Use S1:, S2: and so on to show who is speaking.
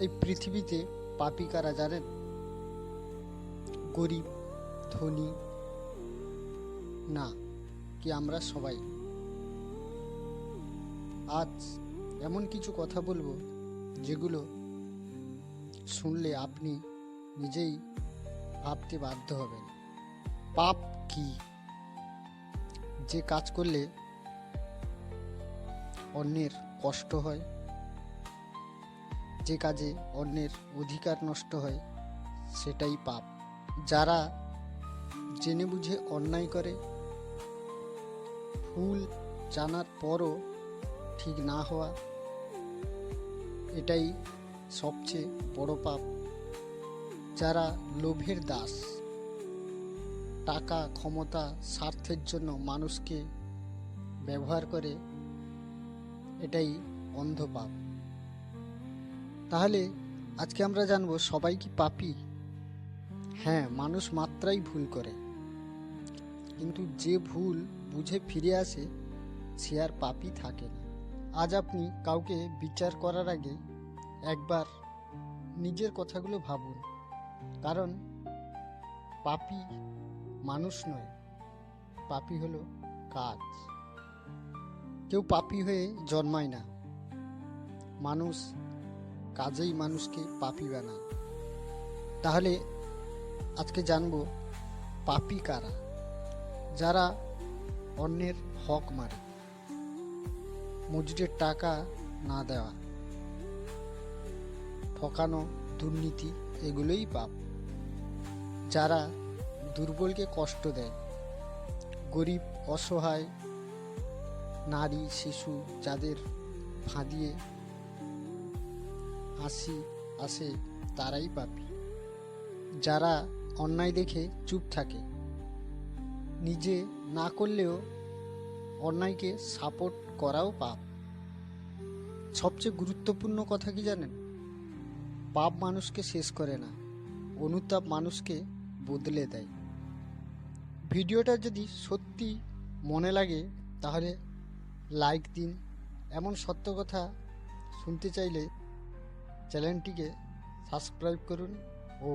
S1: এই পৃথিবীতে পাপি কারা জানেন? গরিব, ধনী, না, কি আমরা সবাই। আজ এমন কিছু কথা বলব যেগুলো শুনলে আপনি নিজেই ভাবতে বাধ্য হবেন। পাপ কি? যে কাজ করলে অন্যের কষ্ট হয় যে কাজে অন্যের অধিকার নষ্ট হয়, সেটাই পাপ। যারা জেনে বুঝে অন্যায় করে, ভুল জানার পরও ঠিক না হওয়া, এটাই সবচেয়ে বড় পাপ। যারা লোভের দাস, টাকা, ক্ষমতা, স্বার্থের জন্য মানুষকে ব্যবহার করে, এটাই অন্ধ পাপ। তাহলে আজকে আমরা জানব সবাই কি পাপি? হ্যাঁ মানুষ মাত্রাই ভুল করে। কিন্তু যে ভুল বুঝে ফিরে আসে, সে আর পাপি থাকে না। আজ আপনি কাউকে বিচার করার আগে একবার নিজের কথাগুলো ভাবুন। কারণ পাপি মানুষ নয়, পাপি হলো কাজ। কেউ পাপি হয়ে জন্মায় না। মানুষ কাজেই মানুষকে পাপি বানায়। তাহলে আজকে জানব পাপি কারা? যারা অন্যের হক মারে। মজুরের টাকা না দেওয়া। ঠকানো দুর্নীতি, এগুলোই পাপ। যারা দুর্বলকে কষ্ট দেয়। গরিব, অসহায়, নারী, শিশু, যাদের ফাঁদিয়ে হাসি আসে তারাই পাপি। যারা অন্যায় দেখে চুপ থাকে, নিজে না করলেও অন্যায়কে সাপোর্ট করাও পাপ। সবচেয়ে গুরুত্বপূর্ণ কথা কি জানেন? পাপ মানুষকে শেষ করে না, অনুতাপ মানুষকে বদলে দেয়। ভিডিওটা যদি সত্যি মনে লাগে, তাহলে লাইক দিন। এমন সত্য কথা শুনতে চাইলে চ্যানেলটিকে সাবস্ক্রাইব করুন ও